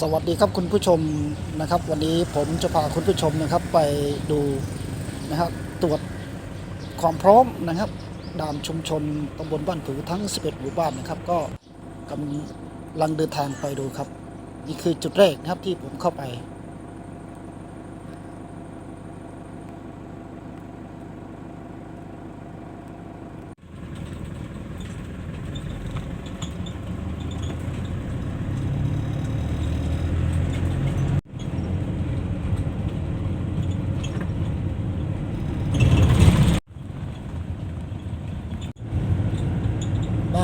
สวัสดีครับคุณผู้ชมนะครับ วันนี้ผมจะพาคุณผู้ชมนะครับไปดูนะครับตรวจความพร้อมนะครับด่านชุมชนตำบลบ้านผือทั้ง 11 หมู่บ้านนะครับ ก็กำลังเดินทางไปดูครับ นี่คือจุดแรกนะครับที่ผมเข้าไป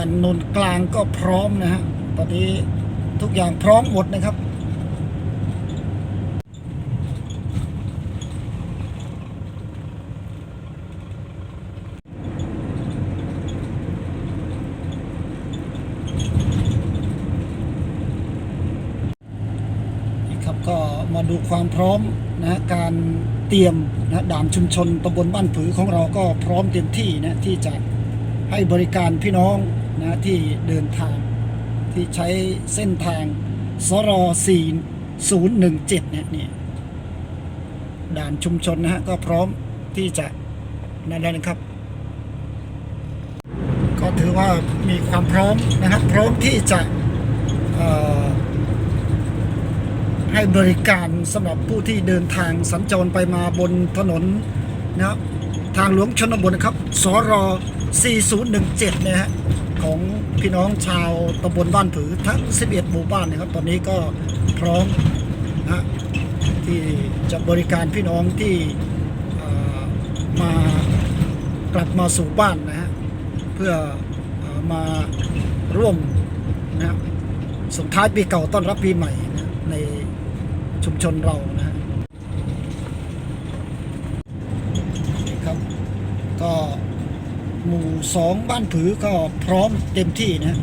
านนนกลางก็พร้อมนะฮะตอนนี้ทุกอย่างพร้อมหมดนะครับนี่ครับก็มาดูความพร้อมนะการเตรียมนะด่านชุมชนตำบลบ้านผือของเราก็พร้อมเต็มที่นะที่จะให้บริการพี่น้อง นะที่เดินทางที่ใช้เส้นทางสร4017เนี่ยนี่ด่านชุมชนนะฮะก็พร้อมที่จะนั่นแล้วนะครับ ก็ถือว่ามีความพร้อมนะครับ พร้อมที่จะให้บริการสำหรับผู้ที่เดินทางสัญจรไปมาบนถนนนะครับทางหลวงชนบทนะครับ สร 4017 เนี่ยฮะ ของพี่น้องชาวตำบลบ้านผือทั้ง 11 หมู่บ้านนะครับ ตอนนี้ก็พร้อมนะที่จะบริการพี่น้องที่มากลับมาสู่บ้านนะฮะเพื่ออมาร่วมนะส่งท้ายปีเก่าต้อนรับปีใหม่นะในชุมชนเรานะฮะนี่ครับ ก็ หมู่สองบ้านผือก็พร้อมเต็มที่นะ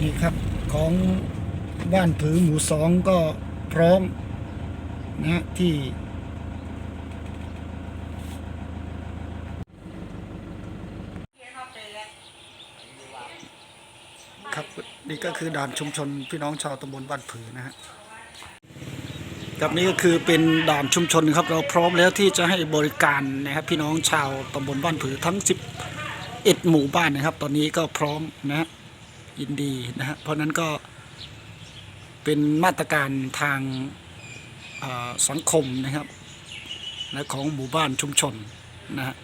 นี่ครับของบ้านผือหมู่สองก็ พร้อมนะที่ ครับนี่ก็คือด่านชุมชนพี่น้องชาวตำบลบ้านผือนะฮะครับนี่ก็คือเป็นด่านชุมชนครับเราพร้อมแล้วที่จะให้บริการนะครับพี่น้องชาวตำบลบ้านผือทั้ง 11 หมู่บ้านนะครับ ตอนนี้ก็พร้อมนะฮะยินดีนะฮะเพราะนั้นก็ เป็นมาตรการทางสังคมนะครับและของหมู่บ้านชุมชนนะฮะ